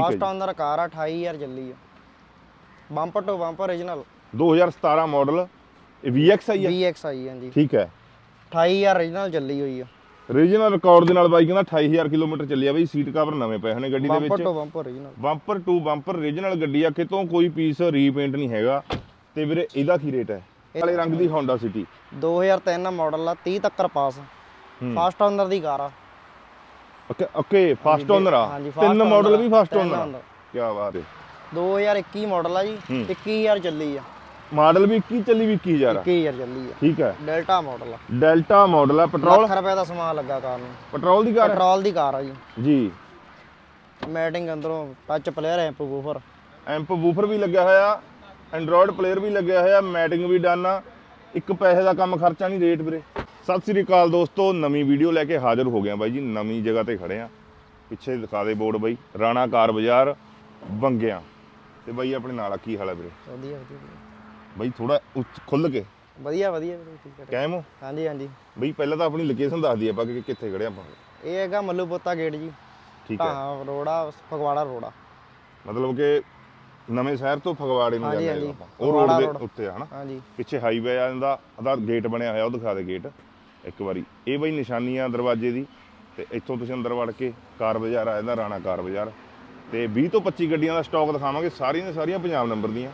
ਹੈ first owner car ਆ 28000 ਚੱਲੀ ਆ। Bumper to bumper origignal 2017 model VX ਆਈ ਹੈ VX ਆਈ ਹਾਂਜੀ। ਠੀਕ ਹੈ। 28000 origignal ਚੱਲੀ ਹੋਈ ਆ। ਰੀਜਨਲ ਰਿਕਾਰਡ ਦੇ ਨਾਲ ਬਾਈ ਕਹਿੰਦਾ 28000 ਕਿਲੋਮੀਟਰ ਚੱਲਿਆ ਬਈ ਸੀਟ ਕਵਰ ਨਵੇਂ ਪਏ ਹੋਣੇ ਗੱਡੀ ਦੇ ਬੰਪਰ ਵਿੱਚ। To bumper origignal bumper to bumper regional ਗੱਡੀ ਆ ਕਿਤੋਂ ਕੋਈ ਪੀਸ ਰੀਪੇਂਟ ਨਹੀਂ ਹੈਗਾ। ਤੇ ਵੀਰੇ ਇਹਦਾ ਕੀ ਰੇਟ ਹੈ? ਕਾਲੇ ਰੰਗ ਦੀ Honda City 2003 ਮਾਡਲ ਆ 30 ਤੱਕ ਪਾਸ। ਹੂੰ। ਫਸਟ ਓਨਰ ਦੀ ਕਾਰ ਆ। ਓਕੇ ਓਕੇ ਫਸਟ ਓਨਰ ਆ। ਹਾਂਜੀ, first ਤਿੰਨ owner ਮਾਡਲ ਆ, ਵੀ ਫਸਟ ਤਿੰਨ ਓਨਰ owner। ਕੀ ਬਾਤ ਹੈ। 2021 ਮਾਡਲ ਆ ਜੀ ਹੂੰ। 21000 ਚੱਲੀ ਆ। ਮਾਡਲ ਵੀ 21 ਚੱਲੀ ਵੀ 21000 ਆ। 21000 ਚੱਲੀ ਆ। ਠੀਕ ਹੈ ਡੈਲਟਾ ਮਾਡਲ ਆ। ਡੈਲਟਾ ਮਾਡਲ ਆ ਪੈਟਰੋਲ ਲੱਖ ਰੁਪਏ ਦਾ ਸਮਾਨ ਲੱਗਾ ਕਾਰ ਨੂੰ। ਪੈਟਰੋਲ ਦੀ ਕਾਰ? ਪੈਟਰੋਲ ਦੀ ਕਾਰ ਆ ਜੀ। ਜੀ। ਮੈਟਿੰਗ ਅੰਦਰੋਂ touch player amp woofer amp woofer ਵੀ ਲੱਗਿਆ ਹੋਇਆ ਐਂਡਰੋਇਡ ਪਲੇਅਰ ਵੀ ਲੱਗਿਆ ਹੋਇਆ ਮੈਟਿੰਗ ਵੀ ਡਨ ਆ। ਇੱਕ ਪੈਸੇ ਦਾ ਕੰਮ ਖਰਚਾ ਨਹੀਂ ਰੇਟ ਵੀਰੇ। ਸਤਿ ਸ੍ਰੀ ਅਕਾਲ ਦੋਸਤੋ ਨਵੀਂ ਵੀਡੀਓ ਲੈ ਕੇ ਹਾਜ਼ਰ ਹੋ ਗਿਆ ਬਾਈ ਜੀ ਨਵੀਂ ਜਗ੍ਹਾ ਤੇ ਖੜੇ ਆ ਪਿੱਛੇ ਦਿਖਾ ਦੇ ਬੋਰਡ ਬਾਈ ਰਾਣਾ ਕਾਰ ਬਾਜ਼ਾਰ ਬੰਗਿਆਂ। ਤੇ ਬਾਈ ਆਪਣੇ ਨਾਲ ਆ ਕੀ ਹਾਲ ਹੈ ਵੀਰੇ? ਵਧੀਆ ਵਧੀਆ ਬਾਈ ਥੋੜਾ ਉੱਚ ਖੁੱਲ ਕੇ। ਵਧੀਆ ਵਧੀਆ ਵੀਰੇ, ਠੀਕ ਹੈ ਕਾਇਮ ਹੋ। ਹਾਂਜੀ ਹਾਂਜੀ। ਬਈ ਪਹਿਲਾਂ ਤਾਂ ਆਪਣੀ ਲੋਕੇਸ਼ਨ ਦੱਸ ਦਈਏ ਆਪਾਂ ਕਿ ਕਿੱਥੇ ਖੜੇ ਆਪਾਂ। ਇਹ ਹੈਗਾ ਮੱਲੂ ਪੋਤਾ ਗੇਟ ਜੀ। ਠੀਕ ਹੈ। ਹਾਂ ਰੋੜਾ ਫਗਵਾੜਾ ਰੋੜਾ। ਮਤਲਬ ਕਿ ਨਵੇਂ ਸ਼ਹਿਰ ਤੋਂ ਫਗਵਾੜੇ ਨੂੰ ਜਾਂਦੇ। ਆਪਾਂ। ਉਹ ਰੋਡ ਦੇ। ਉੱਤੇ ਆ ਹਨਾ? ਹਾਂਜੀ। ਪਿੱਛੇ ਹਾਈਵੇ ਆ ਜਾਂਦਾ ਉਹਦਾ ਗੇਟ ਬਣਿਆ ਹੋਇਆ ਉਹ ਦਿਖਾ ਦੇ ਗੇਟ ਇੱਕ ਵਾਰੀ। ਇਹ ਬਈ ਨਿਸ਼ਾਨੀ ਆ ਦਰਵਾਜ਼ੇ ਦੀ ਤੇ ਇੱਥੋਂ ਤੁਸੀਂ ਅੰਦਰ ਵੜ ਕੇ ਕਾਰ ਬਾਜ਼ਾਰ ਆ ਜਾਂਦਾ ਰਾਣਾ ਕਾਰ ਬਾਜ਼ਾਰ। ਤੇ 20 ਤੋਂ 25 ਗੱਡੀਆਂ ਦਾ ਸਟਾਕ ਦਿਖਾਵਾਂਗੇ ਸਾਰੀਆਂ ਸਾਰੀਆਂ ਪੰਜਾਬ ਨੰਬਰ ਦੀਆਂ।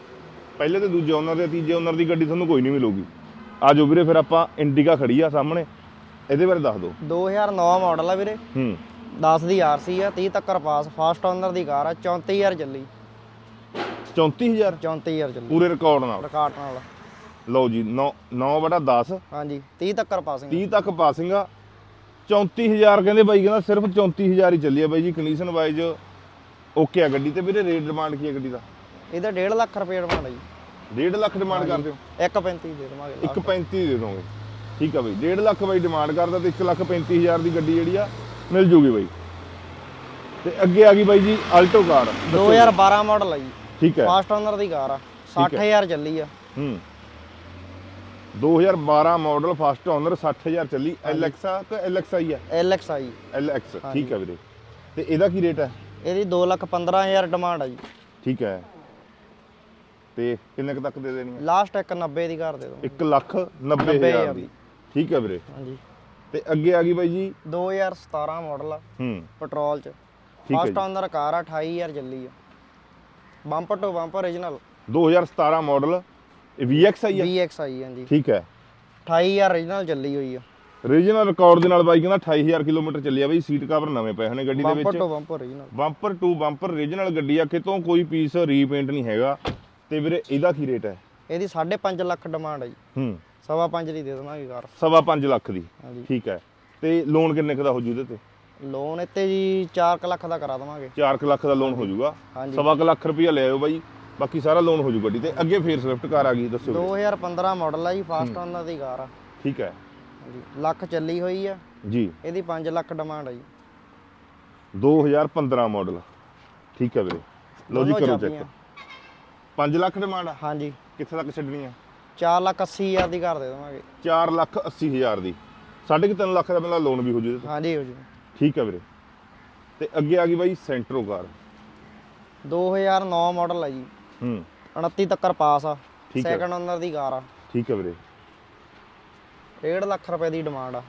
ਪਹਿਲੇ ਤੇ ਦੂਜੇ ਓਨਰ ਦੇ ਤੀਜੇ ਓਨਰ ਦੀ ਗੱਡੀ ਤੁਹਾਨੂੰ ਕੋਈ ਨਹੀਂ ਮਿਲੂਗੀ। ਆ ਜਾਓ ਵੀਰੇ ਫਿਰ ਆਪਾਂ ਇੰਡੀਕਾ ਖੜੀ ਆ ਸਾਹਮਣੇ। ਇਹਦੇ ਬਾਰੇ ਦੱਸ ਦਿਓ। 2009 ਮਾਡਲ ਆ ਵੀਰੇ। ਹੂੰ। 10 ਦੀ ਆਰਸੀ ਆ 30 ਤੱਕ ਪਾਸ ਫਸਟ ਓਨਰ ਦੀ ਕਾਰ ਆ 34000 ਚੱਲੀ। 34000 34000 ਚੱਲੀ। ਪੂਰੇ ਰਿਕਾਰਡ ਨਾਲ। ਰਿਕਾਰਡ ਨਾਲ। ਲਓ ਜੀ 9 9 ਬਟਾ 10 ਹਾਂਜੀ 30 ਤੱਕ ਪਾਸਿੰਗ 30 ਤੱਕ ਪਾਸਿੰਗ ਆ 34000 ਕਹਿੰਦੇ ਬਾਈ ਕਹਿੰਦਾ ਸਿਰਫ 34000 ਹੀ ਚੱਲੀ ਆ ਬਾਈ ਜੀ ਕੰਡੀਸ਼ਨ ਵਾਈਜ਼ ਓਕੇ ਆ ਗੱਡੀ ਤੇ ਵੀਰੇ ਰੇਟ ਡਿਮਾਂਡ ਕੀ ਹੈ ਗੱਡੀ ਦਾ? ਇਹਦਾ 1.5 ਲੱਖ ਰੁਪਏ ਡਿਮਾਂਡ ਆ ਜੀ। 1.5 ਲੱਖ ਡਿਮਾਂਡ ਕਰਦੇ ਹੋ? 1.35 ਦੇ ਦੇਵਾਂਗੇ 1.35 ਦੇ ਦੋਗੇ ਠੀਕ ਆ ਬਾਈ 1.5 ਲੱਖ ਬਾਈ ਡਿਮਾਂਡ ਕਰਦਾ ਤੇ 1 ਲੱਖ 35000 ਦੀ ਗੱਡੀ ਜਿਹੜੀ ਆ ਮਿਲ ਜੂਗੀ ਬਾਈ। ਤੇ ਅੱਗੇ ਆ ਗਈ ਬਾਈ ਜੀ ਆਲਟੋ ਕਾਰ 2012 ਮਾਡਲ ਆ ਜੀ। ਠੀਕ ਹੈ। ਫਸਟ ਓਨਰ ਦੀ ਕਾਰ ਆ। 60000 ਚੱਲੀ ਆ। ਹੂੰ। 2012 ਮਾਡਲ ਫਸਟ ਓਨਰ 60000 ਚੱਲੀ। ਆ ਕਿ LXI ਆ LXI LX ਠੀਕ ਆ ਵੀਰੇ। ਤੇ ਇਹਦਾ ਕੀ ਰੇਟ ਹੈ? ਇਹਦੀ 2 ਲੱਖ 15000 ਡਿਮਾਂਡ ਆ ਜੀ। ਠੀਕ ਹੈ। ਤੇ ਕਿੰਨੇ ਤੱਕ ਦੇ ਦੇਣੀ ਹੈ? ਲਾਸਟ ਇੱਕ 90 ਦੀ ਕਰ ਦੇ ਦੋ 1 ਲੱਖ 90 ਹਜ਼ਾਰ ਦੀ। ਠੀਕ ਹੈ ਵੀਰੇ। ਹਾਂਜੀ। ਤੇ ਅੱਗੇ ਆ ਗਈ ਬਾਈ ਜੀ? 2017 ਮਾਡਲ ਆ। ਹੂੰ। ਪੈਟਰੋਲ ਚ। ਹੈ ਫਸਟ ਓਨਰ ਕਾਰ ਆ 28000 ਚੱਲੀ ਆ। Bumper to bumper origignal 2017 model ਇਹ VX ਆਈ ਹੈ VX ਆਈ ਹਾਂਜੀ। ਠੀਕ ਹੈ। 28000 origignal ਚੱਲੀ ਹੋਈ ਆ। ਰੀਜਨਲ ਰਿਕਾਰਡ ਦੇ ਨਾਲ ਬਾਈ ਕਹਿੰਦਾ 28000 ਕਿਲੋਮੀਟਰ ਚੱਲਿਆ ਬਾਈ ਸੀਟ ਕਵਰ ਨਵੇਂ ਪਏ ਹੋਣੇ ਗੱਡੀ ਦੇ ਬੰਪਰ ਵਿੱਚ। To bumper origignal bumper to bumper regional ਗੱਡੀ ਆ ਕਿਤੋਂ ਕੋਈ ਪੀਸ ਰੀਪੇਂਟ ਨਹੀਂ ਹੈਗਾ। ਤੇ ਵੀਰੇ ਇਹਦਾ ਕੀ ਰੇਟ ਹੈ? ਇਹਦੀ 5.5 ਲੱਖ ਡਿਮਾਂਡ ਆ ਜੀ। ਹੂੰ। ਸਵਾ ਦੀ ਦੇ ਦੇਵਾਂਗੇ ਕਾਰ। ਸਵਾ ਲੱਖ ਦੀ। ਠੀਕ ਹੈ। ਤੇ ਲੋਨ ਕਿੰਨੇ ਕੁ ਦਾ ਹੋ ਜੂ ਇਹਦੇ ਤੇ? ਲੋਨ ਇੱਥੇ ਜੀ 4 ਲੱਖ ਦਾ ਕਰਾ ਦੇਵਾਂਗੇ। 4 ਲੱਖ ਦਾ ਲੋਨ ਹੋ ਹਾਂਜੀ। ਸਵਾ ਲੱਖ ਰੁਪਈਆ ਲੈ ਆਇਓ ਬਾਈ। ਬਾਕੀ ਸਾਰਾ ਲੋਨ ਹੋ ਜੂ। ਗੱਡੀ ਤੇ ਅੱਗੇ ਫੇਰ ਸਵਿਫਟ ਕਾਰ ਆ ਗਈ ਦੱਸੋ ਵੀਰੇ। 2015 ਮਾਡਲ ਆ ਜੀ ਫਸਟ ਓਨਰ ਦੀ ਕਾਰ ਆ। ਠੀਕ ਹੈ। ਹਾਂਜੀ ਲੱਖ ਚੱਲੀ ਹੋਈ ਆ। ਜੀ। ਇਹਦੀ 5 ਲੱਖ ਡਿਮਾਂਡ ਆ ਜੀ। 2015 ਮਾਡਲ ਠੀਕ ਹੈ ਵੀਰੇ। ਲਓ ਜੀ ਦੋਨੋਂ ਕਰੋ ਚਾਬੀਆਂ। ਚੈੱਕ। 5 ਲੱਖ ਡਿਮਾਂਡ ਆ? ਹਾਂਜੀ। ਕਿੱਥੇ ਤੱਕ ਛੱਡਣੀ ਆ? 4 ਲੱਖ 80 ਹਜ਼ਾਰ ਦੀ ਕਰ ਦੇ ਦੇਵਾਂਗੇ। 4 ਲੱਖ 80 ਹਜ਼ਾਰ ਦੀ। ਸਾਢੇ ਕੁ ਤਿੰਨ ਲੱਖ ਦਾ ਮੇਰਾ ਲੋਨ ਵੀ ਹੋ ਜੂ। ਹਾਂਜੀ ਹੋ ਜੀ। ਠੀਕ ਹੈ ਵੀਰੇ। ਤੇ ਅੱਗੇ ਆ ਗਈ ਬਾਈ ਸੈਂਟਰੋ ਕਾਰ। 2009 ਮਾਡਲ ਆ ਜੀ। ਹੂੰ। 29 ਤੱਕਰ ਪਾਸ ਆ ਠੀਕ ਹੈ। ਸੈਕੰਡ ਓਨਰ ਦੀ ਕਾਰ ਆ। ਠੀਕ ਹੈ ਵੀਰੇ। 1.5 ਲੱਖ ਰੁਪਏ ਦੀ ਡਿਮਾਂਡ ਆ।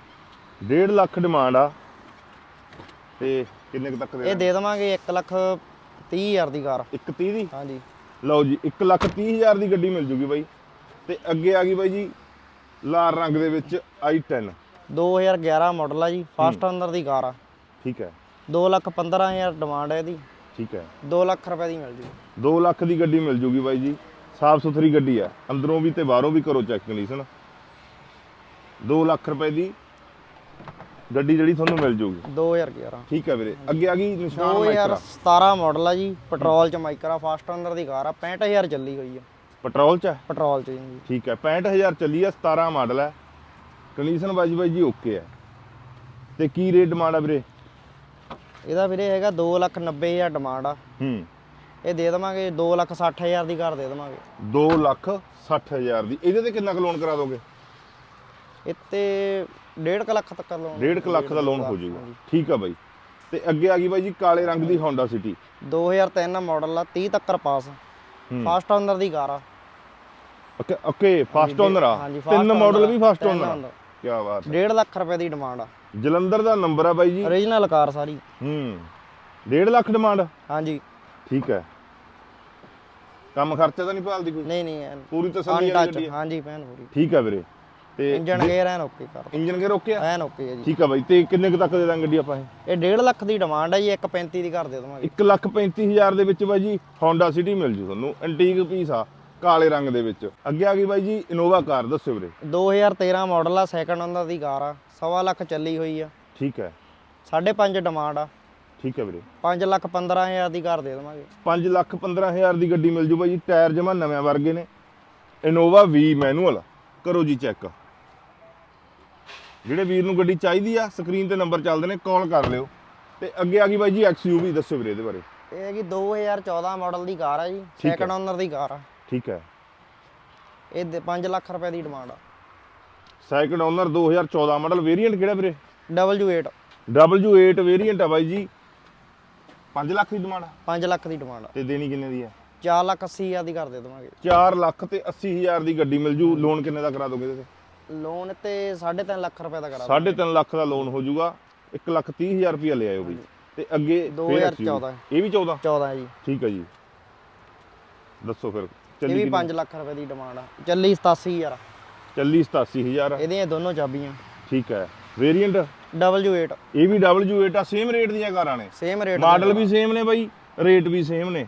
1.5 ਲੱਖ ਡਿਮਾਂਡ ਆ। ਤੇ ਕਿੰਨੇ ਕੁ ਤੱਕ ਦੇ ਇਹ ਦੇ ਦੇਵਾਂਗੇ 1 ਲੱਖ 30 ਹਜ਼ਾਰ ਦੀ ਕਾਰ। 130 ਦੀ? ਹਾਂਜੀ। ਲਓ ਜੀ 1 ਲੱਖ 30 ਹਜ਼ਾਰ ਦੀ ਗੱਡੀ ਮਿਲ ਜੂਗੀ ਬਾਈ। ਤੇ ਅੱਗੇ ਆ ਗਈ ਬਾਈ ਜੀ ਲਾਲ ਰੰਗ ਦੇ ਵਿੱਚ i10 2011 ਮਾਡਲ ਆ ਜੀ ਫਸਟ ਓਨਰ ਦੀ ਕਾਰ ਆ। ਠੀਕ ਹੈ। 2 ਲੱਖ 15 ਹਜ਼ਾਰ ਡਿਮਾਂਡ ਹੈ ਇਹਦੀ। ਠੀਕ ਹੈ। 2 ਲੱਖ ਰੁਪਏ ਦੀ ਮਿਲ ਜੂ। 2 ਲੱਖ ਦੀ ਗੱਡੀ ਮਿਲ ਜੂਗੀ ਬਾਈ ਜੀ। ਸਾਫ਼ ਸੁਥਰੀ ਗੱਡੀ ਆ ਅੰਦਰੋਂ ਵੀ ਤੇ ਬਾਹਰੋਂ ਵੀ ਕਰੋ ਚੈੱਕ ਕੰਡੀਸ਼ਨ 2 ਲੱਖ ਰੁਪਏ ਦੀ ਗੱਡੀ ਜਿਹੜੀ ਤੁਹਾਨੂੰ ਮਿਲ ਜੂਗੀ। 2011 ਠੀਕ ਹੈ ਵੀਰੇ। ਅੱਗੇ ਆ ਗਈ ਨਿਸ਼ਾਨ ਮਾਈਕਰਾ। 2017 ਮਾਡਲ ਆ ਜੀ। ਪੈਟਰੋਲ ਚ ਮਾਈਕਰਾ ਫਸਟ ਓਨਰ ਦੀ ਕਾਰ ਆ। 65000 ਚੱਲੀ ਹੋਈ ਆ। ਪੈਟਰੋਲ ਚ? ਪੈਟਰੋਲ ਚ ਜੀ। ਠੀਕ ਹੈ। 65000 ਚੱਲੀ ਆ। 17 ਮਾਡਲ ਹੈ। ਕੰਡੀਸ਼ਨ ਬਾਜੀ ਬਾਈ ਜੀ ਓਕੇ ਹੈ। ਤੇ ਕੀ ਰੇਟ ਡਿਮਾਂਡ ਆ ਵੀਰੇ? ਇਹਦਾ ਵੀਰੇ ਹੈਗਾ 2 ਲੱਖ 90 ਹਜ਼ਾਰ ਡਿਮਾਂਡ ਆ। ਹੂੰ। ਇਹ ਦੇ ਦੇਵਾਂਗੇ 2 ਲੱਖ 60 ਹਜ਼ਾਰ ਦੀ ਕਾਰ ਦੇ ਦੇਵਾਂਗੇ। 2 ਲੱਖ 60 ਹਜ਼ਾਰ ਦੀ। ਇਹਦੇ ਤੇ ਕਿੰਨਾ ਕੁ ਲੋਨ ਕਰਾ ਦੋਗੇ? ਇੱਥੇ 1.5 ਲੱਖ ਤੱਕ ਲੋਨ 1.5 ਲੱਖ ਦਾ ਲੋਨ ਹੋ ਜਾਊਗਾ। ਠੀਕ ਆ ਬਾਈ। ਤੇ ਅੱਗੇ ਆ ਗਈ ਬਾਈ ਜੀ ਕਾਲੇ ਰੰਗ ਦੀ Honda City 2003 ਮਾਡਲ ਆ 30 ਤੱਕਰ ਪਾਸ। ਫਾਸਟ ਓਨਰ ਦੀ ਕਾਰ ਆ। ਓਕੇ ਓਕੇ ਫਸਟ ਓਨਰ ਆ। ਤਿੰਨ ਮਾਡਲ ਵੀ ਫਸਟ ਓਨਰ ਆ। ਕੀ ਬਾਤ ਹੈ 1.5 ਲੱਖ ਰੁਪਏ ਦੀ ਡਿਮਾਂਡ ਆ। ਜਲੰਧਰ ਦਾ ਨੰਬਰ ਆ ਬਾਈ ਜੀ। Origignal ਕਾਰ ਸਾਰੀ। ਹੂੰ। 1.5 ਲੱਖ ਡਿਮਾਂਡ? ਹਾਂਜੀ। ਠੀਕ ਹੈ। ਕੰਮ ਖਰਚਾ ਤਾਂ ਨਹੀਂ ਭਾਲਦੀ ਕੋਈ? ਨਹੀਂ ਨਹੀਂ ਐਨ ਪੂਰੀ ਤਸੱਲੀ ਵਾਲੀ ਗੱਡੀ ਹੈ ਹਾਂਜੀ ਪੈਨ ਪੂਰੀ। ਠੀਕ ਹੈ ਵੀਰੇ। ਤੇ ਇੰਜਨ ਗੇਅਰ ਐਨ ਓਕੇ ਕਰ। ਇੰਜਨ ਕੇ ਰੋਕਿਆ ਐਨ ਓਕੇ ਹੈ ਜੀ। ਠੀਕ ਹੈ ਬਾਈ ਤੇ ਕਿੰਨੇ ਕੁ ਤੱਕ ਦੇ ਦਾਂਗੇ ਗੱਡੀ ਆਪਾਂ ਇਹ? ਇਹ 1.5 ਲੱਖ ਦੀ ਡਿਮਾਂਡ ਹੈ ਜੀ 1.35 ਦੀ ਕਰ ਦੇ ਦਵਾਂਗੇ। 1 ਲੱਖ 35000 ਦੇ ਵਿੱਚ ਬਾਈ ਜੀ Honda City ਮਿਲ ਜੂ ਤੁਹਾਨੂੰ। ਐਂਟੀਕ ਪੀਸ ਆ। ਕਾਲੇ ਰੰਗ ਦੇ ਵਿੱਚ। ਅੱਗੇ ਆ ਗਈ ਬਾਈ ਜੀ ਇਨੋਵਾ ਕਾਰ ਦੱਸਿਓ ਵੀਰੇ। 2013 ਮਾਡਲ ਆ ਸੈਕੰਡ ਓਨਰ ਦੀ ਕਾਰ ਆ। ਸਵਾ ਲੱਖ ਚੱਲੀ ਹੋਈ ਆ। ਠੀਕ ਹੈ। 5.5 ਡਿਮਾਂਡ ਆ। ਠੀਕ ਹੈ ਵੀਰੇ। 5 ਲੱਖ 15000 ਦੀ ਕਰ ਦੇ ਦਵਾਂਗੇ। 5 ਲੱਖ 15000 ਦੀ ਗੱਡੀ ਮਿਲ ਜੂ ਬਾਈ ਜੀ। ਟਾਇਰ ਜਮਾ ਨਵੇਂ ਵਰਗੇ ਨੇ। ਇਨੋਵਾ V ਮੈਨੂਅਲ ਕਰੋ ਜੀ ਚੈੱਕ ਜਿਹੜੇ ਵੀਰ ਨੂੰ ਗੱਡੀ ਚਾਹੀਦੀ ਆ ਸਕਰੀਨ ਤੇ ਨੰਬਰ ਚੱਲਦੇ ਨੇ ਕਾਲ ਕਰ ਲਿਓ। ਤੇ ਅੱਗੇ ਆ ਗਈ ਬਾਈ ਜੀ XUV ਦੱਸਿਓ ਵੀਰੇ ਇਹਦੇ ਬਾਰੇ। ਇਹ ਹੈਗੀ 2014 ਮਾਡਲ ਦੀ ਕਾਰ ਆ ਜੀ। ਸੈਕੰਡ ਓਨਰ ਦੀ ਕਾਰ ਆ। ਠੀਕ ਹੈ। ਇਹ 5 ਲੱਖ ਰੁਪਏ ਦੀ ਡਿਮਾਂਡ ਆ। ਸੈਕਿੰਡ ਓਨਰ 2014 ਮਾਡਲ ਵੇਰੀਐਂਟ ਕਿਹੜਾ ਵੀਰੇ? W8 W8 ਵੇਰੀਐਂਟ ਆ ਬਾਈ ਜੀ। 5 ਲੱਖ ਦੀ ਡਿਮਾਂਡ 5 ਲੱਖ ਦੀ ਡਿਮਾਂਡ ਆ। ਤੇ ਦੇਣੀ ਕਿੰਨੇ ਦੀ ਹੈ 4 ਲੱਖ 80 ਹਜ਼ਾਰ ਦੀ ਕਰ ਦੇ ਦਵਾਂਗੇ। 4 ਲੱਖ ਤੇ 80000 ਦੀ ਗੱਡੀ ਮਿਲ ਜੂ। ਲੋਨ ਕਿੰਨੇ ਦਾ ਕਰਾ ਦੋਗੇ ਇਹਦੇ? ਤੇ ਲੋਨ ਤੇ 3.5 ਲੱਖ ਰੁਪਏ ਦਾ ਕਰਾ 3.5 ਲੱਖ ਦਾ ਲੋਨ ਹੋ ਜੂਗਾ। 1 ਲੱਖ 30000 ਰੁਪਇਆ ਲੈ ਆਇਓ ਬਈ। ਤੇ ਅੱਗੇ ਫਿਰ 2014 ਇਹ ਵੀ 14 14 ਹੈ ਜੀ। ਠੀਕ ਹੈ ਜੀ। ਦੱਸੋ ਫਿਰ। ਇਹ ਵੀ ਕਿੰਨੀ? 5 ਲੱਖ ਰੁਪਏ ਦੀ ਡਿਮਾਂਡ ਆ। ਚੱਲੀ 87000 ਚੱਲੀ 87000 ਇਹਦੀਆਂ ਦੋਨੋਂ ਚਾਬੀਆਂ। ਠੀਕ ਹੈ। ਵੇਰੀਐਂਟ W8 ਇਹ ਵੀ W8 ਆ ਸੇਮ ਰੇਟ ਦੀਆਂ ਕਾਰਾਂ ਨੇ। ਸੇਮ ਰੇਟ ਮਾਡਲ ਵੀ ਸੇਮ ਨੇ ਬਾਈ ਰੇਟ ਵੀ ਸੇਮ ਨੇ।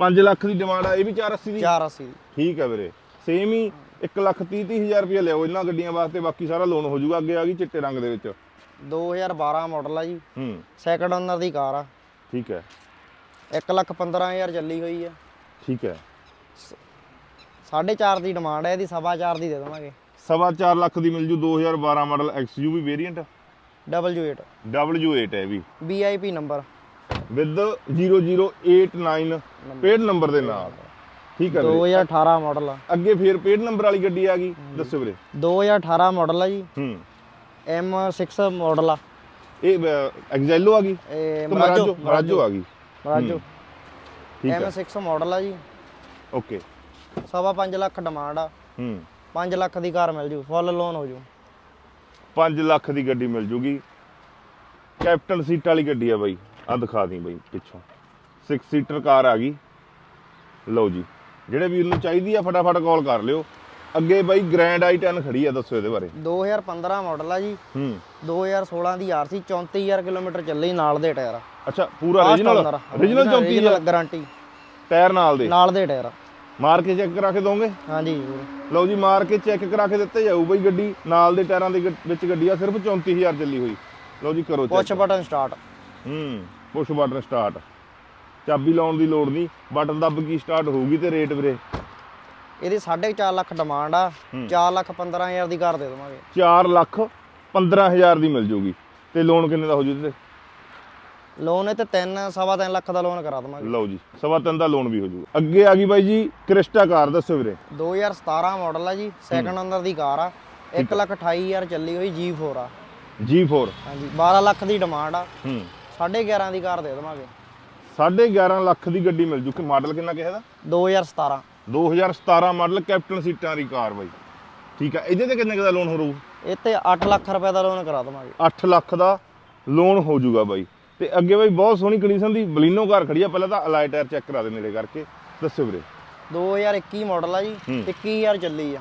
5 ਲੱਖ ਦੀ ਡਿਮਾਂਡ ਆ ਇਹ ਵੀ 480 ਦੀ? 480 ਦੀ। ਠੀਕ ਹੈ ਵੀਰੇ। ਸੇਮ ਹੀ 1 ਲੱਖ 30 ਹਜ਼ਾਰ ਰੁਪਏ ਲਿਓ ਇਹਨਾਂ ਗੱਡੀਆਂ ਵਾਸਤੇ ਬਾਕੀ ਸਾਰਾ ਲੋਨ ਹੋ ਜਾਊਗਾ ਅੱਗੇ ਆ ਗਈ ਚਿੱਟੇ ਰੰਗ ਦੇ ਵਿੱਚ। 2012 ਮਾਡਲ ਆ ਜੀ। ਹੂੰ। ਸੈਕੰਡ ਓਨਰ ਦੀ ਕਾਰ ਆ। ਠੀਕ ਹੈ। 1 ਲੱਖ 15000 ਚੱਲੀ ਹੋਈ ਆ। ਠੀਕ ਹੈ। 4.5 ਦੀ ਡਿਮਾਂਡ ਹੈ ਇਹਦੀ ਸਵਾ ਦੀ ਦੇ ਦੇਵਾਂਗੇ। ਸਵਾ ਲੱਖ ਦੀ ਮਿਲ ਜੂ 2012 model XUV variant W8 W8 ਹੈ ਵੀ। VIP number with 0089 paid number ਦੇ ਨਾਲ। ਠੀਕ ਹੈ ਵੀਰੇ। 2018 ਮਾਡਲ ਆ। ਅੱਗੇ ਫੇਰ ਪੇਡ ਨੰਬਰ ਵਾਲੀ ਗੱਡੀ ਆ ਗਈ। ਦੱਸੋ ਵੀਰੇ। 2018 ਮਾਡਲ ਆ ਜੀ। ਹੂੰ। M6 ਮਾਡਲ ਆ। ਇਹ ਐਗਜ਼ੈਲੋ ਆ ਗਈ। ਇਹ ਮਰਾਜੋ ਮਰਾਜੋ ਮਰਾਜੋ ਆ ਗਈ। ਮਰਾਜੋ ਠੀਕ ਹੈ। M6 ਮਾਡਲ ਆ ਜੀ। ਓਕੇ। ਸਵਾ 5 ਲੱਖ ਡਿਮਾਂਡ ਆ। ਹੂੰ। 5 ਲੱਖ ਦੀ ਕਾਰ ਮਿਲ ਜੂ ਫੁੱਲ ਲੋਨ ਹੋ ਜੂ। 5 ਲੱਖ ਦੀ ਗੱਡੀ ਮਿਲ ਜੂਗੀ। ਕੈਪਟਨ ਸੀਟ ਵਾਲੀ ਗੱਡੀ ਆ ਬਾਈ। ਆ ਦਿਖਾ ਦੀ ਬਾਈ ਪਿੱਛੋਂ। 6 ਸੀਟਰ ਕਾਰ ਆ ਗਈ। ਲਓ ਜੀ। ਜਿਹੜੇ ਵੀਰ ਨੂੰ ਚਾਹੀਦੀ ਆ ਫਟਾਫਟ ਕਾਲ ਕਰ ਲਿਓ। ਅੱਗੇ ਬਾਈ ਗ੍ਰੈਂਡ i10 ਖੜੀ ਆ ਦੱਸੋ ਇਹਦੇ ਬਾਰੇ। 2015 ਮਾਡਲ ਆ ਜੀ। ਹੂੰ। 2016 ਦੀ ਆਰਸੀ 34000 ਕਿਲੋਮੀਟਰ ਚੱਲੀ ਨਾਲ ਦੇ ਟਾਇਰ। ਅੱਛਾ ਪੂਰਾ origignal origignal 34000 ਗਾਰੰਟੀ ਟਾਇਰ ਨਾਲ ਦੇ? ਨਾਲ ਦੇ ਟਾਇਰ। ਮਾਰ ਕੇ ਚੈੱਕ ਕਰਾ ਕੇ ਦੋਗੇ? ਹਾਂਜੀ। ਲਓ ਜੀ ਮਾਰ ਕੇ ਚੈੱਕ ਕਰਾ ਕੇ ਦਿੱਤੇ ਜਾਊ ਬਾਈ ਗੱਡੀ। ਨਾਲ ਦੇ ਟਾਇਰਾਂ ਦੇ ਵਿੱਚ ਗੱਡੀ ਆ ਸਿਰਫ 34000 ਚੱਲੀ ਹੋਈ। ਲਓ ਜੀ ਕਰੋ ਪੁਸ਼ ਬਟਨ ਸਟਾਰਟ ਹੂੰ ਪੁਸ਼ ਬਟਨ ਸਟਾਰਟ ਚਾਬੀ ਲਾਉਣ ਦੀ ਲੋੜ ਨਹੀਂ। ਬਟਨ ਦੱਬ ਕੇ ਸਟਾਰਟ ਹੋਊਗੀ ਤੇ ਰੇਟ ਵੀਰੇ। ਇਹਦੀ 4.5 ਲੱਖ ਡਿਮਾਂਡ ਆ। 4 ਲੱਖ 15000 ਦੀ ਕਰ ਦੇ ਦੇਵਾਂਗੇ। 4 ਲੱਖ 15000 ਦੀ ਮਿਲ ਜੂਗੀ। ਤੇ ਲੋਨ ਕਿੰਨੇ ਦਾ ਹੋ ਜੂ ਤੇ ਲੋਨ ਇਹ ਤੇ 3 ਸਵਾ 3 ਲੱਖ ਦਾ ਲੋਨ ਕਰਾ ਦੇਵਾਂਗੇ। ਲਓ ਜੀ ਸਵਾ ਤਿੰਨ ਦਾ ਲੋਨ ਵੀ ਹੋ ਜੂ ਅੱਗੇ ਆ ਗਈ ਬਾਈ ਜੀ ਕ੍ਰਿਸਟਾ ਕਾਰ ਦੱਸੋ ਵੀਰੇ। 2017 ਮਾਡਲ ਆ ਜੀ ਸੈਕੰਡ ਓਨਰ ਦੀ ਕਾਰ ਆ। 1 ਲੱਖ 28000 ਚੱਲੀ ਹੋਈ G4 ਆ। G4 ਹਾਂਜੀ 12 ਲੱਖ ਦੀ ਡਿਮਾਂਡ ਆ। ਹੂੰ। 11.5 ਦੀ ਕਾਰ ਦੇ ਦੇਵਾਂਗੇ। 11.5 ਲੱਖ ਦੀ ਗੱਡੀ ਮਿਲ ਜੂ ਕਿ ਮਾਡਲ ਕਿੰਨਾ ਕਿਹਾ ਦਾ 2017 2017 ਮਾਡਲ ਕੈਪਟਨ ਸੀਟਾਂ ਦੀ ਕਾਰ ਬਾਈ। ਠੀਕ ਆ ਇਹਦੇ ਤੇ ਕਿੰਨੇ ਦਾ ਲੋਨ ਹੋ ਰੂ ਇਹ ਤੇ 8 ਲੱਖ ਰੁਪਏ ਦਾ ਲੋਨ ਕਰਾ ਦੇਵਾਂਗੇ। 8 ਲੱਖ ਦਾ ਲੋਨ ਹੋ ਜੂਗਾ ਬਾਈ। ਤੇ ਅੱਗੇ ਬਾਈ ਬਹੁਤ ਸੋਹਣੀ ਕੰਡੀਸ਼ਨ ਦੀ ਬਲੀਨੋ ਕਾਰ ਖੜੀ ਆ। ਪਹਿਲਾਂ ਤਾਂ ਅਲਾਈ ਟਾਇਰ ਚੈੱਕ ਕਰਾ ਦੇ ਨੇੜੇ ਕਰਕੇ। ਦੱਸਿਓ ਵੀਰੇ। 2021 ਮਾਡਲ ਆ ਜੀ ਹੂੰ। 21000 ਚੱਲੀ ਆ।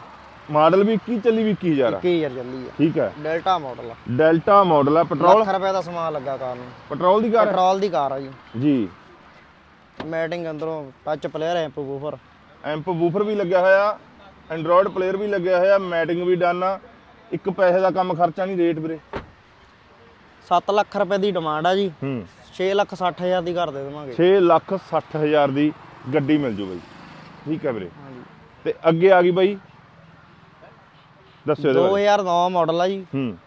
ਮਾਡਲ ਵੀ 21 ਚੱਲੀ ਵੀ 21000 ਆ। 21000 ਚੱਲੀ ਆ। ਠੀਕ ਹੈ ਡੈਲਟਾ ਮਾਡਲ ਆ। ਡੈਲਟਾ ਮਾਡਲ ਆ ਪੈਟਰੋਲ ਲੱਖ ਰੁਪਏ ਦਾ ਸਮਾਨ ਲੱਗਾ ਕਾਰ ਨੂੰ। ਪੈਟਰੋਲ ਦੀ ਕਾਰ? ਪੈਟਰੋਲ ਦੀ ਕਾਰ ਆ ਜੀ। ਜੀ। ਮੈਟਿੰਗ ਅੰਦਰੋਂ touch player amp woofer amp woofer ਵੀ ਲੱਗਿਆ ਹੋਇਆ ਐਂਡਰੋਇਡ ਪਲੇਅਰ ਵੀ ਲੱਗਿਆ ਹੋਇਆ ਮੈਟਿੰਗ ਵੀ ਡਨ ਆ। ਇੱਕ ਪੈਸੇ ਦਾ ਕੰਮ ਖਰਚਾ ਨਹੀਂ ਰੇਟ ਵੀਰੇ। 7 ਲੱਖ ਰੁਪਏ ਦੀ ਡਿਮਾਂਡ ਆ ਜੀ। ਹੂੰ। 6 ਲੱਖ 60000 ਦੀ ਕਰ ਦੇ ਦੇਵਾਂਗੇ। 6 ਲੱਖ 60 ਹਜ਼ਾਰ ਦੀ ਗੱਡੀ ਮਿਲ ਜੂ ਬਾਈ। ਠੀਕ ਹੈ ਵੀਰੇ। ਹਾਂਜੀ। ਤੇ ਅੱਗੇ ਆ ਗਈ ਬਾਈ। ਦੱਸਿਓ ਇਹਦੇ ਬਾਰੇ। 2009 ਮਾਡਲ ਆ ਜੀ। ਹੂੰ।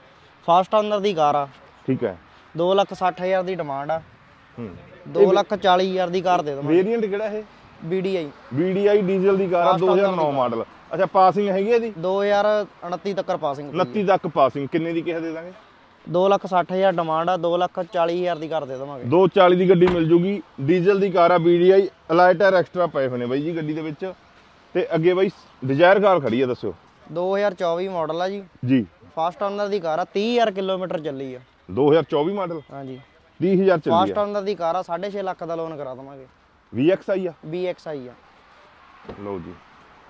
ਫਾਸਟ ਓਨਰ ਦੀ ਕਾਰ ਆ। ਠੀਕ ਹੈ। 2 ਲੱਖ 60000 ਦੀ ਡਿਮਾਂਡ ਆ। ਹੂੰ। 2 ਲੱਖ 40000 ਦੀ ਕਰ ਦੇ ਦੇਵਾਂਗੇ। ਵੇਰੀਐਂਟ ਕਿਹੜਾ ਇਹ? BDI VDI ਡੀਜ਼ਲ ਦੀ ਕਾਰ ਆ Fast owner 2009 ਮਾਡਲ ਅੱਛਾ ਪਾਸਿੰਗ ਹੈਗੀ ਇਹਦੀ? 2029 ਤੱਕ ਪਾਸਿੰਗ 29 ਤੱਕ ਪਾਸਿੰਗ ਕਿੰਨੇ ਦੀ ਕਿਹਾ ਦੇ ਦਾਂਗੇ? 260000 ਡਿਮਾਂਡ ਆ 240000 ਦੀ ਕਰ ਦੇ ਦਵਾਂਗੇ। 240 ਦੀ ਗੱਡੀ ਮਿਲ ਜੂਗੀ। ਡੀਜ਼ਲ ਦੀ ਕਾਰ ਆ BDI ਅਲਾਈਟਰ ਐਕਸਟਰਾ ਪਏ ਨੇ ਬਾਈ ਜੀ ਗੱਡੀ ਦੇ ਵਿੱਚ। ਤੇ ਅੱਗੇ ਬਾਈ ਡਿਜ਼ਾਇਰ ਕਾਰ ਖੜੀ ਆ ਦੱਸਿਓ। 2024 ਮਾਡਲ ਆ ਜੀ। ਜੀ। ਫਾਸਟ ਓਨਰ ਦੀ ਕਾਰ ਆ 30000 ਕਿਲੋਮੀਟਰ ਚੱਲੀ ਆ। 2024 ਮਾਡਲ ਹਾਂਜੀ। 30000 ਚੱਲੀ ਫਾਸਟ ਆ ਓਨਰ ਦੀ ਕਾਰ ਆ 6.5 ਲੱਖ ਦਾ ਲੋਨ ਕਰਾ ਦਵਾਂਗੇ। VX ਆਈ ਆ? BXI ਆ। ਲਓ ਜੀ।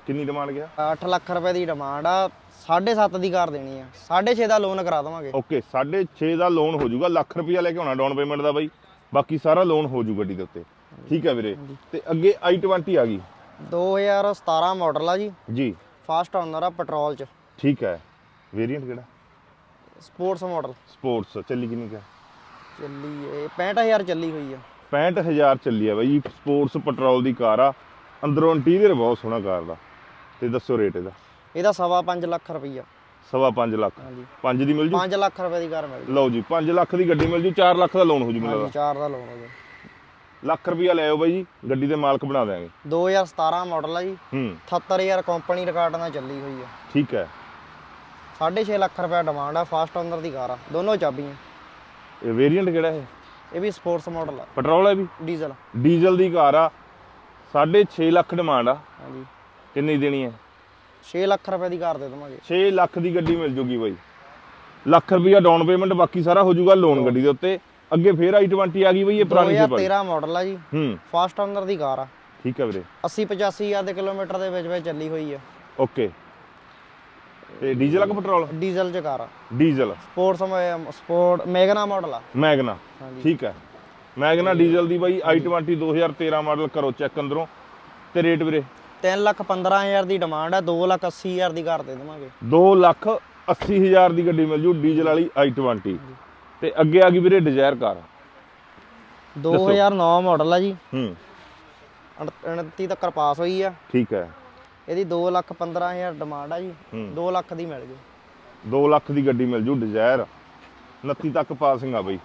ਕਿੰਨੀ ਡਿਮਾਂਡ ਗਿਆ? 8 ਲੱਖ ਰੁਪਏ ਦੀ ਡਿਮਾਂਡ ਆ 7.5 ਦੀ ਕਾਰ ਦੇਣੀ ਆ। 6.5 ਦਾ ਲੋਨ ਕਰਾ ਦਵਾਂਗੇ। ਓਕੇ 6.5 ਦਾ ਲੋਨ ਹੋ ਜਾਊਗਾ ਲੱਖ ਰੁਪਇਆ ਲੈ ਕੇ ਆਉਣਾ ਡਾਊਨ ਪੇਮੈਂਟ ਦਾ ਬਾਈ। ਬਾਕੀ ਸਾਰਾ ਲੋਨ ਹੋ ਜਾਊ ਗੱਡੀ ਦੇ ਉੱਤੇ। ਠੀਕ ਹੈ ਵੀਰੇ? ਤੇ ਅੱਗੇ i20 ਆ ਗਈ। 2017 ਮਾਡਲ ਆ ਜੀ। ਜੀ। ਫਾਸਟ ਓਨਰ ਆ ਪੈਟਰੋਲ ਚ। ਠੀਕ ਹੈ। ਵੇਰੀਐਂਟ ਕਿਹੜਾ? ਸਪੋਰਟਸ ਮਾਡਲ ਸਪੋਰਟਸ ਚੱਲੀ ਕਿੰਨੀ ਕਾ ਚੱਲੀ ਇਹ 65000 ਚੱਲੀ ਹੋਈ ਆ। 65000 ਚੱਲੀ ਆ ਬਾਈ। ਸਪੋਰਟਸ ਪੈਟਰੋਲ ਦੀ ਕਾਰ ਆ। ਅੰਦਰੋਂ ਇੰਟੀਰੀਅਰ ਬਹੁਤ ਸੋਹਣਾ ਕਾਰ ਦਾ। ਤੇ ਦੱਸੋ ਰੇਟ ਇਹਦਾ? ਇਹਦਾ ਸਵਾ 5 ਲੱਖ ਰੁਪਈਆ। ਸਵਾ 5 ਲੱਖ। ਹਾਂਜੀ। 5 ਦੀ ਮਿਲ ਜੂ? 5 ਲੱਖ ਰੁਪਏ ਦੀ ਕਾਰ ਮਿਲ ਜੂ। ਲਓ ਜੀ 5 ਲੱਖ ਦੀ ਗੱਡੀ ਮਿਲ ਜੂ 4 ਲੱਖ ਦਾ ਲੋਨ ਹੋ ਜੂ ਮੈਨੂੰ ਹਾਂਜੀ 4 ਦਾ ਲੋਨ ਹੋ ਲੱਗਦਾ ਲੱਖ ਰੁਪਇਆ ਲੈ ਆਓ ਬਾਈ ਜੀ ਗੱਡੀ ਦੇ ਮਾਲਕ ਬਣਾ ਦਿਆਂਗੇ। 2017 ਮਾਡਲ ਆ ਜੀ। ਹੂੰ। 78000 ਕੰਪਨੀ ਰਿਕਾਰਡ ਨਾਲ ਚੱਲੀ ਹੋਈ ਆ। ਠੀਕ ਹੈ। 6.5 ਲੱਖ ਰੁਪਏ ਡਿਮਾਂਡ ਆ ਫਾਸਟ ਓਨਰ ਦੀ ਕਾਰ ਆ। ਦੋਨੋਂ ਚਾਬੀਆਂ। ਇਹ ਵੇਰੀਐਂਟ ਕਿਹੜਾ ਹੈ ਇਹ ਵੀ ਸਪੋਰਟਸ ਮਾਡਲ ਆ। ਪੈਟਰੋਲ ਹੈ ਵੀ? ਡੀਜ਼ਲ ਡੀਜ਼ਲ ਦੀ ਕਾਰ ਆ। 6.5 ਲੱਖ ਡਿਮਾਂਡ ਆ। ਹਾਂਜੀ। ਕਿੰਨੀ ਦੇਣੀ ਹੈ? 6 ਲੱਖ ਰੁਪਏ ਦੀ ਕਾਰ ਦੇ ਦਵਾਂਗੇ। 6 ਲੱਖ ਦੀ ਗੱਡੀ ਮਿਲ ਜੂਗੀ ਬਾਈ। ਲੱਖ ਰੁਪਇਆ ਡਾਊਨ ਪੇਮੈਂਟ ਬਾਕੀ ਸਾਰਾ ਹੋ ਜਾਊਗਾ ਲੋਨ ਗੱਡੀ ਦੇ ਉੱਤੇ। ਅੱਗੇ ਫੇਰ i20 ਆ ਗਈ ਬਈ ਇਹ ਪੁਰਾਣੀ ਸੀ ਭਾਈ। 2013 ਮਾਡਲ ਆ ਜੀ। ਹੂੰ। ਫਾਸਟ ਓਨਰ ਦੀ ਕਾਰ ਆ। ਠੀਕ ਹੈ ਵੀਰੇ। 80 85 ਹਜ਼ਾਰ ਦੇ ਕਿਲੋਮੀਟਰ ਦੇ ਵਿੱਚ ਵਿੱਚ ਚੱਲੀ ਹੋਈ ਆ। ਓਕੇ। ਤੇ ਡੀਜ਼ਲ ਆ ਕਿ ਪੈਟਰੋਲ? ਡੀਜ਼ਲ ਚ ਕਾਰ ਆ। Diesel. Sports sport Magna model ਆ। ਮੈਗਨਾ ਠੀਕ ਹੈ ਮੈਗਨਾ ਡੀਜ਼ਲ ਦੀ ਬਾਈ i20 2013 ਮਾਡਲ ਕਰੋ ਚੈੱਕ ਅੰਦਰੋਂ। ਤੇ ਰੇਟ ਵੀਰੇ? 3 ਲੱਖ 15000 ਦੀ ਡਿਮਾਂਡ ਆ 2 ਲੱਖ 80000 ਦੀ ਕਾਰ ਦੇ ਦੇਵਾਂਗੇ। 2 ਲੱਖ 80 ਹਜ਼ਾਰ ਦੀ ਗੱਡੀ ਮਿਲ ਜੂ ਡੀਜ਼ਲ ਵਾਲੀ i20 ਤੇ ਅੱਗੇ ਆ ਗਈ ਵੀਰੇ ਡਿਜ਼ਾਇਰ ਕਾਰ। 2009 ਮਾਡਲ ਆ ਜੀ। ਹੂੰ। 29 ਤੱਕ ਪਾਸ ਹੋਈ ਆ। ਠੀਕ ਹੈ। ਇਹਦੀ 2 ਲੱਖ 15000 ਡਿਮਾਂਡ ਆ ਜੀ। ਹੂੰ। 2 ਲੱਖ ਦੀ ਮਿਲ ਜੂ 2 ਲੱਖ ਦੀ ਗੱਡੀ ਮਿਲ ਜੂ ਡਿਜ਼ਾਇਰ। 29 ਤੱਕ ਪਾਸਿੰਗ ਆ ਬਈ।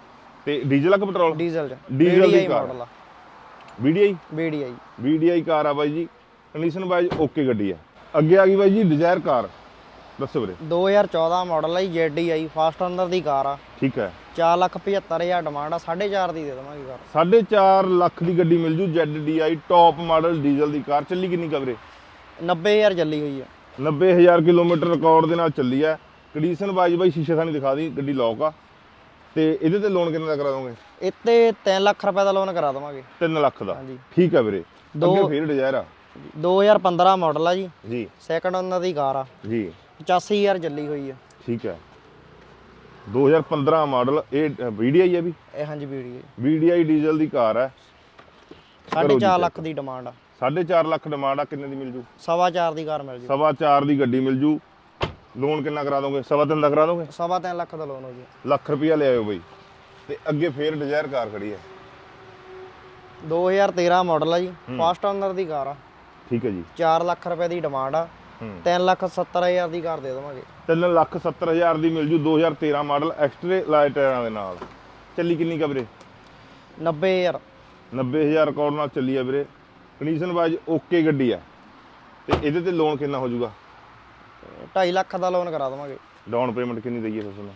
ਤੇ ਡੀਜ਼ਲ ਆ ਕਿ ਪੈਟਰੋਲ ਡੀਜ਼ਲ ਡੀਜ਼ਲ ਦੀ car. VDI BDI VDI car ਆ ਬਾਈ ਜੀ। ਕੰਡੀਸ਼ਨ ਵਾਈਜ਼ ਓਕੇ ਗੱਡੀ ਆ। ਅੱਗੇ ਆ ਗਈ ਬਾਈ ਜੀ ਡਿਜ਼ਾਇਰ ਕਾਰ ਦੱਸੋ ਵੀਰੇ। 2014 ਮਾਡਲ ਆ ਜੀ ZDI ਫਾਸਟ ਓਨਰ ਦੀ ਕਾਰ ਆ। ਠੀਕ ਹੈ। 4 ਲੱਖ 75000 ਡਿਮਾਂਡ ਆ 4.5 ਦੀ ਦੇ ਦੇਵਾਂਗੇ ਕਾਰ 4.5 ਲੱਖ ਦੀ ਗੱਡੀ ਮਿਲ ਜੂ ZDI ਟੌਪ ਮਾਡਲ ਡੀਜ਼ਲ ਦੀ ਕਾਰ ਚੱਲੀ ਕਿੰਨੀ ਕਵਰੇ 90000 ਚੱਲੀ ਹੋਈ ਆ। 90000 ਕਿਲੋਮੀਟਰ ਰਿਕਾਰਡ ਦੇ ਨਾਲ ਚੱਲੀ ਹੈ ਕੰਡੀਸ਼ਨ ਵਾਈਜ਼ ਬਾਈ ਸ਼ੀਸ਼ੇ ਸਾਨੀ ਦਿਖਾ ਦੀ ਗੱਡੀ ਲੌਕ ਆ। ਤੇ ਇਹਦੇ ਤੇ ਲੋਨ ਕਿੰਨੇ ਦਾ ਕਰਾ ਦੋਗੇ? ਇੱਥੇ 3 ਲੱਖ ਰੁਪਏ ਦਾ ਲੋਨ ਕਰਾ ਦੇਵਾਂਗੇ। 3 ਲੱਖ ਦਾ। ਹਾਂਜੀ। ਠੀਕ ਹੈ ਵੀਰੇ। ਅੱਗੇ ਫੇਰ ਡਿਜ਼ਾਇਰ ਆ। 2015 ਮਾਡਲ ਆ ਜੀ। ਜੀ। ਸੈਕੰਡ ਓਨਰ ਦੀ ਕਾਰ ਆ। ਜੀ। 85000 ਚੱਲੀ ਹੋਈ ਆ। ਠੀਕ ਹੈ 2015 ਮਾਡਲ ਇਹ VDI ਹੈ ਵੀ? ਇਹ ਹਾਂਜੀ BDI VDI ਡੀਜ਼ਲ ਦੀ ਕਾਰ ਹੈ 4.5 ਲੱਖ ਦੀ ਡਿਮਾਂਡ ਆ। 4.5 ਲੱਖ ਡਿਮਾਂਡ ਆ ਕਿੰਨੇ ਦੀ ਮਿਲ ਜੂ? ਸਵਾ ਚਾਰ ਦੀ ਕਾਰ ਮਿਲ ਜੂ। ਸਵਾ ਚਾਰ ਦੀ ਗੱਡੀ ਮਿਲ ਜੂ। ਲੋਨ ਕਿੰਨਾ ਕਰਾ ਦੋਗੇ? ਸਵਾ ਤਿੰਨ ਦਾ ਕਰਾ ਦੋਗੇ? ਸਵਾ ਤਿੰਨ ਲੱਖ ਦਾ ਲੋਨ ਹੋ ਗਿਆ ਲੱਖ ਰੁਪਇਆ ਲੈ ਆਇਓ ਬਈ। ਤੇ ਅੱਗੇ ਫੇਰ ਡਿਜ਼ਾਇਰ ਕਾਰ ਖੜੀ ਹੈ 2013 ਮਾਡਲ ਆ ਜੀ। ਫਾਸਟ ਓਨਰ ਦੀ ਕਾਰ ਆ। ਠੀਕ ਹੈ ਜੀ। 4 ਲੱਖ ਰੁਪਏ ਦੀ ਡਿਮਾਂਡ ਆ। ਹੂੰ। 3 ਲੱਖ 70000 ਦੀ ਕਾਰ ਦੇ ਦੇਵਾਂਗੇ। 3 ਲੱਖ 70 ਹਜ਼ਾਰ ਦੀ ਮਿਲ ਜੂ 2013 ਮਾਡਲ ਐਕਸਟਰੇ ਲਾਈਟ ਟਾਇਰਾਂ ਦੇ ਨਾਲ। ਚੱਲੀ ਕਿੰਨੀ ਕਾ ਵੀਰੇ? 90000 90000 ਰਿਕਾਰਡ ਨਾਲ ਚੱਲੀ ਆ ਵੀਰੇ। ਕੰਡੀਸ਼ਨ ਵਾਈਜ਼ ਓਕੇ ਗੱਡੀ ਆ। ਤੇ ਇਹਦੇ ਤੇ ਲੋਨ ਕਿੰਨਾ ਹੋ ਜਾਊਗਾ 2.5 ਲੱਖ ਦਾ ਲੋਨ ਕਰਾ ਦੇਵਾਂਗੇ। ਡਾਊਨ ਪੇਮੈਂਟ ਕਿੰਨੀ ਦਈਏ ਫਿਰ ਤੁਹਾਨੂੰ?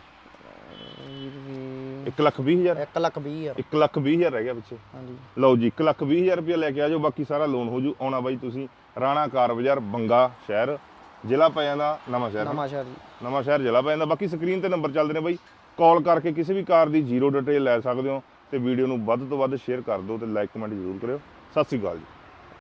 1 ਲੱਖ 20 ਹਜ਼ਾਰ। 1 ਲੱਖ 20000 1 ਲੱਖ 20 ਹਜ਼ਾਰ ਰਹਿ ਗਿਆ ਪਿੱਛੇ। ਹਾਂਜੀ। ਲਓ ਜੀ 1 ਲੱਖ 20 ਹਜ਼ਾਰ ਰੁਪਇਆ ਲੈ ਕੇ ਆ ਜਾਓ ਬਾਕੀ ਸਾਰਾ ਲੋਨ ਹੋ ਜੂ। ਆਉਣਾ ਬਾਈ ਤੁਸੀਂ ਰਾਣਾ ਕਾਰ ਬਾਜ਼ਾਰ ਬੰਗਾ ਸ਼ਹਿਰ ਜ਼ਿਲ੍ਹਾ ਪੈ ਜਾਂਦਾ ਨਵਾਂ ਸ਼ਹਿਰ। ਨਵਾਂ ਸ਼ਹਿਰ ਜੀ। ਨਵਾਂ ਸ਼ਹਿਰ ਜ਼ਿਲ੍ਹਾ ਪੈ ਜਾਂਦਾ। ਬਾਕੀ ਸਕਰੀਨ ਤੇ ਨੰਬਰ ਚੱਲਦੇ ਨੇ ਬਾਈ। ਕਾਲ ਕਰਕੇ ਕਿਸੇ ਵੀ ਕਾਰ ਦੀ ਜ਼ੀਰੋ ਡਿਟੇਲ ਲੈ ਸਕਦੇ ਹੋ ਤੇ ਵੀਡੀਓ ਨੂੰ ਵੱਧ ਤੋਂ ਵੱਧ ਸ਼ੇਅਰ ਕਰ ਦਿਓ ਤੇ ਲਾਈਕ ਕਮੈਂਟ ਜ਼ਰੂਰ ਕਰਿਓ। ਸਤਿ ਸ਼੍ਰੀ ਅਕਾਲ ਜੀ।